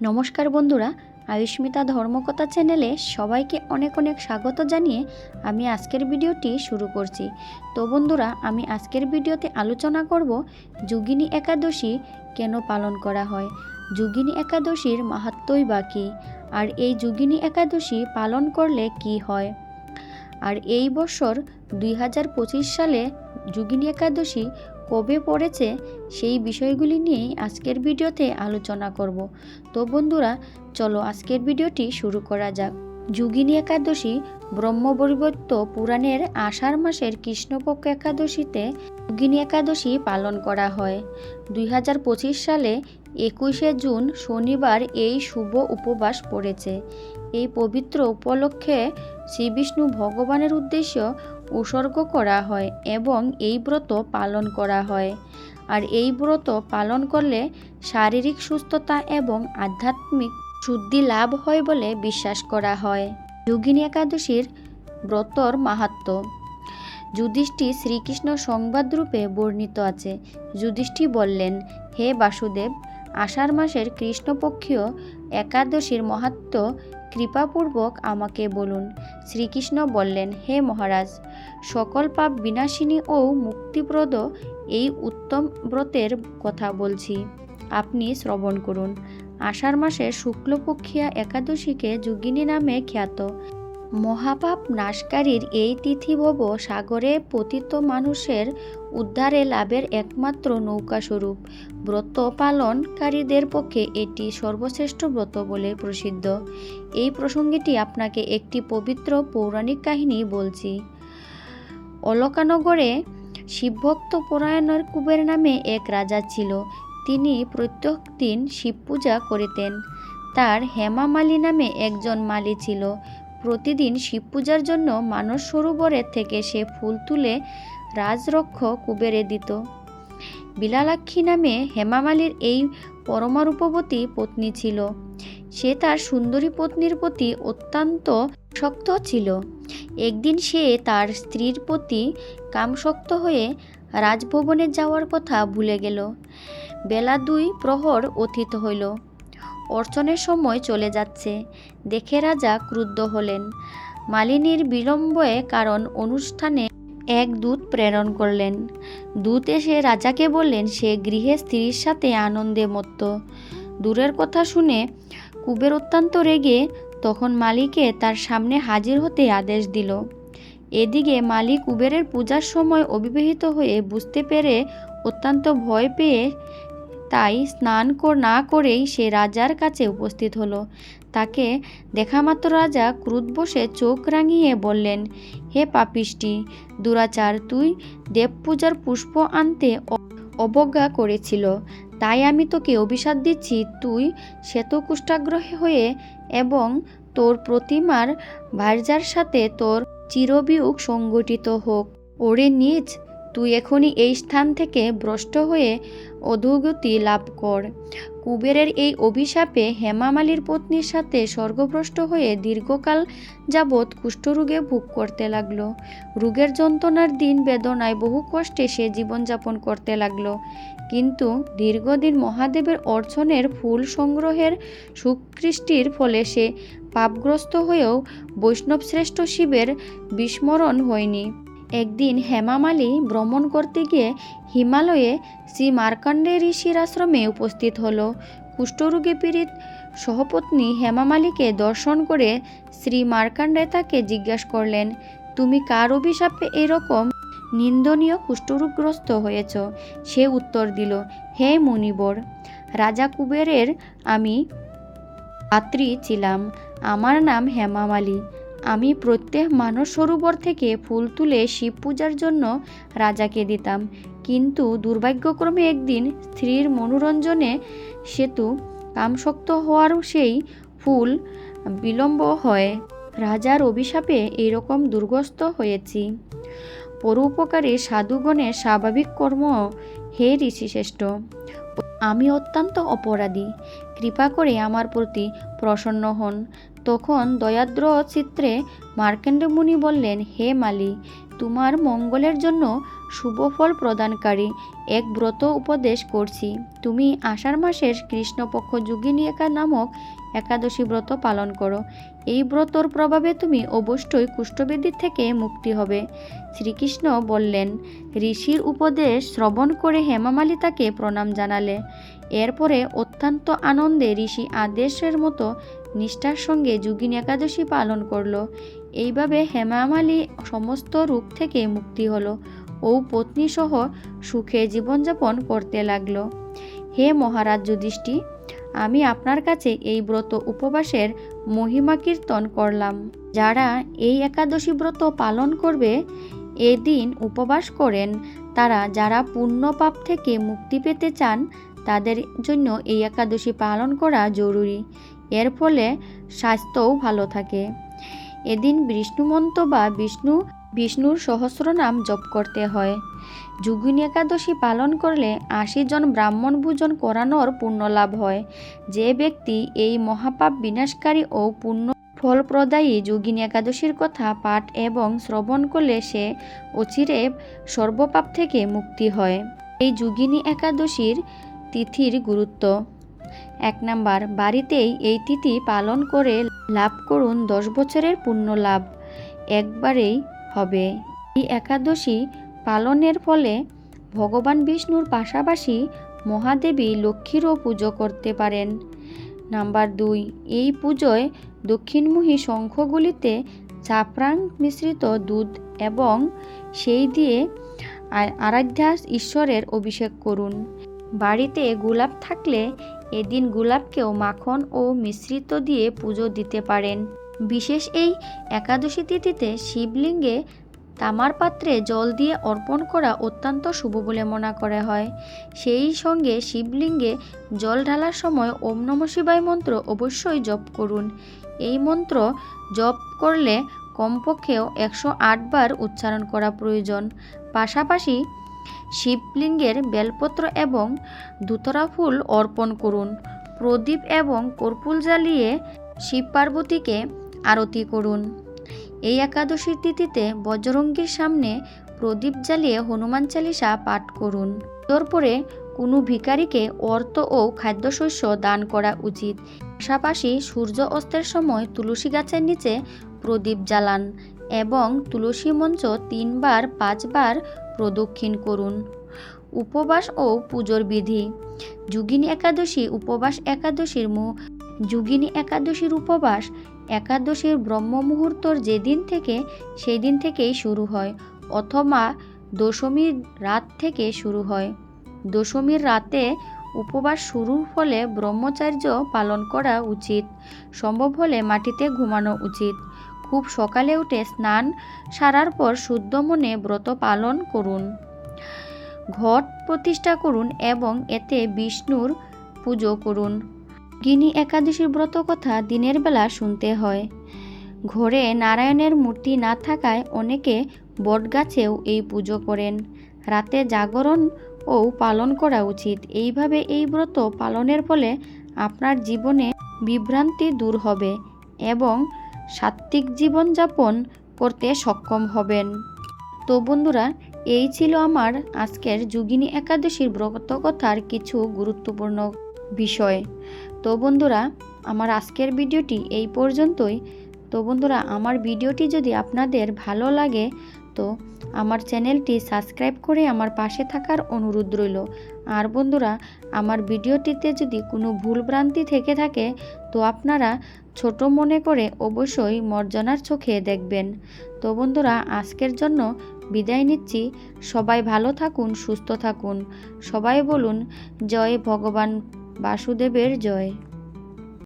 নমস্কার বন্ধুরা, আয়ুষ্মিতা ধর্মকথা চ্যানেলে সবাইকে অনেক অনেক স্বাগত জানিয়ে আমি আজকের ভিডিওটি শুরু করছি। তো বন্ধুরা, আমি আজকের ভিডিওতে আলোচনা করব যোগিনী একাদশী কেন পালন করা হয়? যোগিনী একাদশীর মাহাত্মই বা কী? আর এই যোগিনী একাদশী পালন করলে কি হয়? আর এই বছর দুই হাজার পঁচিশ সালে যোগিনী একাদশী কবে পড়েছে সেই বিষয়গুলি নিয়েই আজকের ভিডিওতে আলোচনা করব। তো বন্ধুরা, চলো আজকের ভিডিওটি শুরু করা যাক। যোগিনী একাদশী ব্রহ্মবৈবর্ত পুরাণের আষাঢ় মাসের কৃষ্ণপক্ষ একাদশীতে যোগিনী একাদশী পালন করা হয়। দুই হাজার পঁচিশ সালে একুশে জুন শনিবার এই শুভ উপবাস পড়েছে। এই পবিত্র উপলক্ষে শ্রীবিষ্ণু ভগবানের উদ্দেশ্য উৎসর্গ করা হয় এবং এই ব্রত পালন করা হয়। আর এই ব্রত পালন করলে শারীরিক সুস্থতা এবং আধ্যাত্মিক শুদ্ধি লাভ হয় বলে বিশ্বাস করা হয়। যোগিনী একাদশীর ব্রতর মাহাত্ম্য যুধিষ্ঠি শ্রীকৃষ্ণ সংবাদরূপে বর্ণিত আছে। যুধিষ্ঠি বললেন, হে বাসুদেব, আষাঢ় মাসের কৃষ্ণপক্ষীয় একাদশীর মাহাত্ম্য কৃপাপূর্বক আমাকে বলুন। শ্রীকৃষ্ণ বললেন, হে মহারাজ, সকল পাপ বিনাশিনী ও মুক্তিপ্রদ এই উত্তম ব্রতের কথা বলছি। আপনি শ্রবণ করুন। আষাঢ় মাসে শুক্লপক্ষিয়া একাদশীকে যোগিনী নামে খ্যাত। মহাপাপ নাশকারীর এই তিথিভব সাগরে পতিত মানুষের উদ্ধারে লাভের একমাত্র নৌকাস্বরূপ ব্রত পালনকারীদের পক্ষে এটি সর্বশ্রেষ্ঠ ব্রত বলে প্রসিদ্ধ। এই প্রসঙ্গটি আপনাকে একটি পবিত্র পৌরাণিক কাহিনী বলছি। অলকানগরে শিবভক্ত পরায়ণের কুবের নামে এক রাজা ছিল। তিনি প্রত্যেক দিন শিব পূজা করিতেন। তার হেমামালি নামে একজন মালি ছিল। প্রতিদিন শিব পূজার জন্য মানস সরোবরের থেকে সে ফুল তুলে রাজরক্ষ কুবেরে দিত। বিলালাক্ষী নামে হেমামালির এই পরমারূপবতী পত্নী ছিল। সে তার সুন্দরী পত্নীর প্রতি অত্যন্ত শক্ত ছিল। একদিন সে তার স্ত্রীর প্রতি কামশক্ত হয়ে রাজভবনে যাওয়ার কথা ভুলে গেল। বেলা দুই প্রহর অতীত হইল। অর্চনের সময় চলে যাচ্ছে। দেখে রাজা ক্রুদ্ধ হলেন। মালিনীর বিলম্বে কারণ অনুষ্ঠানে এক দূত প্রেরণ করলেন। দূত এসে রাজাকে বললেন, সে গৃহে স্ত্রীর সাথে আনন্দে মত্ত। দূরের কথা শুনে কুবের অত্যন্ত রেগে তখন মালিকে তার সামনে হাজির হতে আদেশ দিল। এদিকে মালিক কুবেরের পূজার সময় অবিবাহিত হয়ে বুঝতে পেরে অত্যন্ত ভয় পেয়ে তাই স্নান না করেই সে রাজার কাছে উপস্থিত হলো। তাকে দেখামাত্র রাজা ক্রুধ বসে চোখ রাঙিয়ে বললেন, হে পাপিষ্টি, দুরাচার তুই দেব পূজার পুষ্প আনতে অবজ্ঞা করেছিল। তাই আমি তোকে অভিশাপ দিচ্ছি। তুই শ্বেতকুষ্ঠাগ্রহ হয়ে এবং তোর প্রতিমার ভার্যার সাথে তোর চিরবিয়োগ সংগঠিত হোক। ওরে নিজ তুই এখনই এই স্থান থেকে ভ্রষ্ট হয়ে অধোগতি লাভ কর। কুবেরের এই অভিশাপে হেমামালির পত্নীর সাথে স্বর্গভ্রষ্ট হয়ে দীর্ঘকাল যাবৎ কুষ্ঠরোগে ভোগ করতে লাগল। রোগের যন্ত্রণার দিন বেদনায় বহু কষ্টে সে জীবনযাপন করতে লাগল। কিন্তু দীর্ঘদিন মহাদেবের অর্চনের ফুল সংগ্রহের সুকৃষ্টির ফলে সে পাপগ্রস্ত হয়েও বৈষ্ণবশ্রেষ্ঠ শিবের বিস্মরণ হয়নি। একদিন হেমামালি ভ্রমণ করতে গিয়ে হিমালয়ে শ্রী মার্কাণ্ডে ঋষির আশ্রমে উপস্থিত হলো। কুষ্ঠরোগে পীড়িত সহপত্নী হেমামালিকে দর্শন করে শ্রী মার্কাণ্ডে তাকে জিজ্ঞাসা করলেন, তুমি কার অভিশাপে এরকম নিন্দনীয় কুষ্ঠরোগগ্রস্ত হয়েছ? সে উত্তর দিল, হে মুনিবর রাজা কুবেরের আমি পাত্রী ছিলাম। আমার নাম হেমামালি আমি প্রত্যেক মানস সরোবর থেকে ফুল তুলে শিব পূজার জন্য রাজাকে দিতাম। কিন্তু দুর্ভাগ্যক্রমে একদিন স্ত্রীর মনোরঞ্জনে সেতু কামশক্ত হওয়ার সেই ফুল বিলম্ব হয়। রাজার অভিশাপে এরকম দুর্গস্ত হয়েছি। পরোপকারী সাধুগণের স্বাভাবিক কর্ম হে ঋষিশ্রেষ্ঠ। আমি অত্যন্ত অপরাধী। কৃপা করে আমার প্রতি প্রসন্ন হন। তখন দয়াদ্র চিত্রে মার্কেন্ড মুনি বললেন, হে মালি, তোমার মঙ্গলের জন্য শুভফল প্রদানকারী এক ব্রত উপদেশ করছি। তুমি আষাঢ় মাসের কৃষ্ণপক্ষ যোগিনী একা নামক একাদশী ব্রত পালন করো। এই ব্রতর প্রভাবে তুমি অবশ্যই কুষ্ঠবেদীর থেকে মুক্তি হবে। শ্রীকৃষ্ণ বললেন, ঋষির উপদেশ শ্রবণ করে হেমামালি তাকে প্রণাম জানালে। এরপরে অত্যন্ত আনন্দে ঋষি আদেশের মতো নিষ্ঠার সঙ্গে যোগিনী একাদশী পালন করল। এইভাবে হেমামালি সমস্ত রূপ থেকে মুক্তি হলো ও পত্নীসহ সুখে জীবনযাপন করতে লাগল। হে মহারাজ যুধিষ্ঠি আমি আপনার কাছে এই ব্রত উপবাসের মহিমা কীর্তন করলাম। যারা এই একাদশী ব্রত পালন করবে, এদিন উপবাস করেন। তারা যারা পুণ্য পাপ থেকে মুক্তি পেতে চান, তাদের জন্য এই একাদশী পালন করা জরুরি। এর ফলে স্বাস্থ্যও ভালো থাকে। এদিন বিষ্ণুমন্ত বা বিষ্ণু বিষ্ণুর সহস্র নাম জপ করতে হয়। যুগিনী একাদশী পালন করলে আশি জন ব্রাহ্মণ ভোজন করানোর পুণ্য লাভ হয়। যে ব্যক্তি এই মহাপাপ বিনাশকারী ও পুণ্য ফলপ্রদায়ী যোগিনী একাদশীর কথা পাঠ এবং শ্রবণ করলে সে অচিরে সর্বপাপ থেকে মুক্তি হয়। এই যোগিনী একাদশীর তিথির গুরুত্ব। এক নাম্বার, বাড়িতেই এই তিথি পালন করে লাভ করুন দশ বছরের পুণ্য লাভ। একবারেই হবে। এই একাদশী পালনের ফলে ভগবান বিষ্ণুর পাশাপাশি মহাদেবী লক্ষ্মীরও পুজো করতে পারেন। নাম্বার দুই, এই পুজোয় দক্ষিণমুখী শঙ্খগুলিতে চাপরাং মিশ্রিত দুধ এবং সেই দিয়ে আ- আরাধ্যা ঈশ্বরের অভিষেক করুন। বাড়িতে গোলাপ থাকলে এদিন গোলাপকেও মাখন ও মিশ্রিত দিয়ে পুজো দিতে পারেন। বিশেষ এই একাদশী তিথিতে শিবলিঙ্গে তামার পাত্রে জল দিয়ে অর্পণ করা অত্যন্ত শুভ বলে মনে করা হয়। সেই সঙ্গে শিবলিঙ্গে জল ঢালার সময় ওম নম শিবায় মন্ত্র অবশ্যই জপ করুন। এই মন্ত্র জপ করলে কমপক্ষেও একশো আট বার উচ্চারণ করা প্রয়োজন। পাশাপাশি শিবলিঙ্গের বেলপত্র এবং ধুতরা ফুল অর্পণ করুন। প্রদীপ এবং কর্পুল জ্বালিয়ে শিব পার্বতীকে আরতি করুন। এই একাদশীর তিথিতে বজরঙ্গীর সামনে প্রদীপ জ্বালিয়ে হনুমান চালিসা পাঠ করুন। তারপরে কোনো ভিখারিকে অর্থ ও খাদ্যশস্য দান করা উচিত। পাশাপাশি সূর্য অস্তের সময় তুলসী গাছের নিচে প্রদীপ জ্বালান এবং তুলসী মঞ্চ তিনবার পাঁচবার প্রদক্ষিণ করুন। উপবাস ও পুজোর বিধি। যুগিনী একাদশী উপবাস একাদশীর মু যুগিনী একাদশীর উপবাস একাদশীর ব্রহ্ম মুহূর্তর যেদিন থেকে সেই দিন থেকেই শুরু হয়, অথবা দশমীর রাত থেকে শুরু হয়। দশমীর রাতে উপবাস শুরুর ফলে ব্রহ্মচার্য পালন করা উচিত, সম্ভব হলে মাটিতে ঘুমানো উচিত। খুব সকালে উঠে স্নান সারার পর শুদ্ধ মনে ব্রত পালন করুন। ঘট প্রতিষ্ঠা করুন এবং এতে বিষ্ণুর পুজো করুন। গিনি একাদশীর ব্রত কথা দিনের বেলা শুনতে হয়। ঘরে নারায়ণের মূর্তি না থাকায় অনেকে বটগাছেও এই পুজো করেন। রাতে জাগরণ ও পালন করা উচিত। এইভাবে এই ব্রত পালনের ফলে আপনার জীবনে বিভ্রান্তি দূর হবে এবং সাত্ত্বিক জীবনযাপন করতে সক্ষম হবেন। তো বন্ধুরা, এই ছিল আমার আজকের যোগিনী একাদশীর ব্রত কথার কিছু গুরুত্বপূর্ণ বিষয়। তো বন্ধুরা, আমার আজকের ভিডিওটি এই পর্যন্তই। তো বন্ধুরা, আমার ভিডিওটি যদি আপনাদের ভালো লাগে, তো আমার চ্যানেলটি সাবস্ক্রাইব করে আমার পাশে থাকার অনুরোধ রইল। আর বন্ধুরা, আমার ভিডিওটিতে যদি কোনো ভুলভ্রান্তি থেকে থাকে, তো আপনারা ছোট মনে করে অবশ্যই মর্জনার চোখে দেখবেন। তো বন্ধুরা, আজকের জন্য বিদায় নিচ্ছি। সবাই ভালো থাকুন, সুস্থ থাকুন। সবাই বলুন, জয় ভগবান বাসুদেবের জয়।